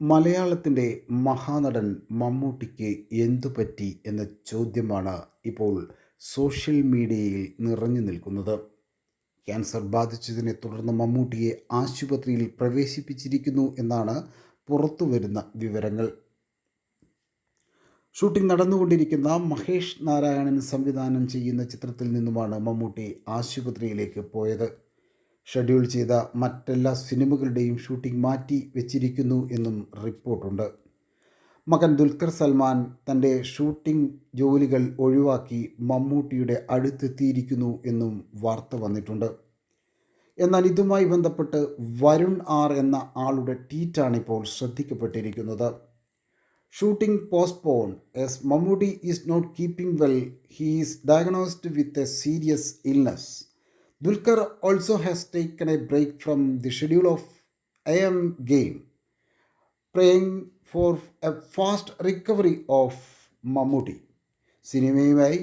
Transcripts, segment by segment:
മലയാളത്തിന്റെ മഹാനടൻ മമ്മൂട്ടിക്ക് എന്തു പറ്റി എന്ന ചോദ്യമാണ് ഇപ്പോൾ സോഷ്യൽ മീഡിയയിൽ നിറഞ്ഞു നിൽക്കുന്നത്. ക്യാൻസർ ബാധിച്ചതിനെ തുടർന്ന് മമ്മൂട്ടിയെ ആശുപത്രിയിൽ പ്രവേശിപ്പിച്ചിരിക്കുന്നു എന്നാണ് പുറത്തുവരുന്ന വിവരങ്ങൾ. ഷൂട്ടിംഗ് നടന്നുകൊണ്ടിരിക്കുന്ന മഹേഷ് നാരായണൻ സംവിധാനം ചെയ്യുന്ന ചിത്രത്തിൽ നിന്നുമാണ് മമ്മൂട്ടി ആശുപത്രിയിലേക്ക് പോയത്. ഷെഡ്യൂൾ ചെയ്ത മറ്റെല്ലാ സിനിമകളുടെയും ഷൂട്ടിംഗ് മാറ്റി വെച്ചിരിക്കുന്നു എന്നും റിപ്പോർട്ടുണ്ട്. മകൻ ദുൽഖർ സൽമാൻ തന്റെ ഷൂട്ടിംഗ് ജോലികൾ ഒഴിവാക്കി മമ്മൂട്ടിയുടെ അടുത്തെത്തിയിരിക്കുന്നു എന്നും വാർത്ത വന്നിട്ടുണ്ട്. എന്നാൽ ഇതുമായി ബന്ധപ്പെട്ട് വരുൺ ആർ എന്ന ആളുടെ ട്വീറ്റാണിപ്പോൾ ശ്രദ്ധിക്കപ്പെട്ടിരിക്കുന്നത്. Shooting postpone as Mammootty is not keeping well he is diagnosed with a serious illness Dulkar has has a break from the schedule of I AM game praying for a fast recovery of Mammootty. സിനിമയുമായി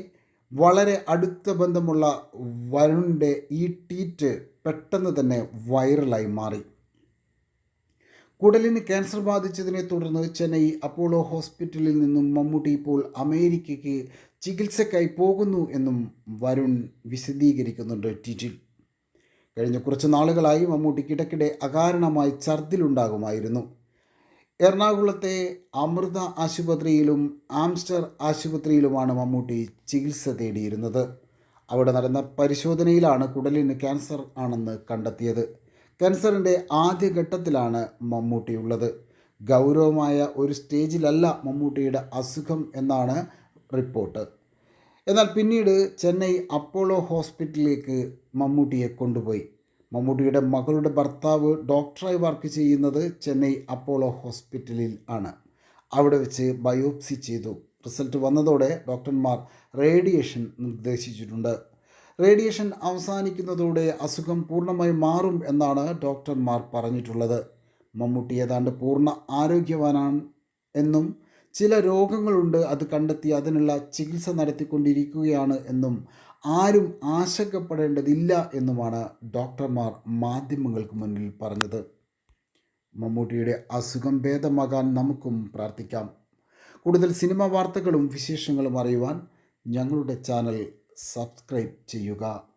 വളരെ അടുത്ത ബന്ധമുള്ള വരുണിന്റെ ഈ tweet പെട്ടെന്ന് തന്നെ വൈറലായി മാറി. കുടലിന് cancer ബാധിച്ചതിനെ തുടർന്ന് ചെന്നൈ അപ്പോളോ ഹോസ്പിറ്റലിൽ നിന്നും മമ്മൂട്ടി ഇപ്പോൾ അമേരിക്കയ്ക്ക് ചികിത്സയ്ക്കായി പോകുന്നു എന്നും വരുൺ വിശദീകരിക്കുന്നുണ്ട് ട്വീറ്റിൽ കഴിഞ്ഞ കുറച്ച് നാളുകളായി മമ്മൂട്ടിക്ക് ഇടയ്ക്കിടെ അകാരണമായി ഛർദിലുണ്ടാകുമായിരുന്നു. എറണാകുളത്തെ അമൃത ആശുപത്രിയിലും ആംസ്റ്റർ ആശുപത്രിയിലുമാണ് മമ്മൂട്ടി ചികിത്സ തേടിയിരുന്നത്. അവിടെ നടന്ന പരിശോധനയിലാണ് കുടലിന് ക്യാൻസർ ആണെന്ന് കണ്ടെത്തിയത്. ക്യാൻസറിന്റെ ആദ്യഘട്ടത്തിലാണ് മമ്മൂട്ടിയുള്ളത്. ഗൗരവമായ ഒരു സ്റ്റേജിലല്ല മമ്മൂട്ടിയുടെ അസുഖം എന്നാണ് റിപ്പോർട്ട്. എന്നാൽ പിന്നീട് ചെന്നൈ അപ്പോളോ ഹോസ്പിറ്റലിലേക്ക് മമ്മൂട്ടിയെ കൊണ്ടുപോയി. മമ്മൂട്ടിയുടെ മകളുടെ ഭർത്താവ് ഡോക്ടറായി വർക്ക് ചെയ്യുന്നത് ചെന്നൈ അപ്പോളോ ഹോസ്പിറ്റലിൽ ആണ്. അവിടെ വെച്ച് ബയോപ്സി ചെയ്തു. റിസൾട്ട് വന്നതോടെ ഡോക്ടർമാർ റേഡിയേഷൻ നിർദ്ദേശിച്ചിട്ടുണ്ട്. റേഡിയേഷൻ അവസാനിക്കുന്നതോടെ അസുഖം പൂർണമായി മാറും എന്നാണ് ഡോക്ടർമാർ പറഞ്ഞിട്ടുള്ളത്. മമ്മൂട്ടി ഏതാണ്ട് പൂർണ ആരോഗ്യവാനാണ് എന്നും ചില രോഗങ്ങളുണ്ട് അത് കണ്ടെത്തി അതിനുള്ള ചികിത്സ നടത്തിക്കൊണ്ടിരിക്കുകയാണ് എന്നും ആരും ആശങ്കപ്പെടേണ്ടതില്ല എന്നുമാണ് ഡോക്ടർമാർ മാധ്യമങ്ങൾക്ക് മുന്നിൽ പറഞ്ഞത്. മമ്മൂട്ടിയുടെ അസുഖം ഭേദമാകാൻ നമുക്കും പ്രാർത്ഥിക്കാം. കൂടുതൽ സിനിമ വാർത്തകളും വിശേഷങ്ങളും അറിയുവാൻ ഞങ്ങളുടെ ചാനൽ സബ്സ്ക്രൈബ് ചെയ്യുക.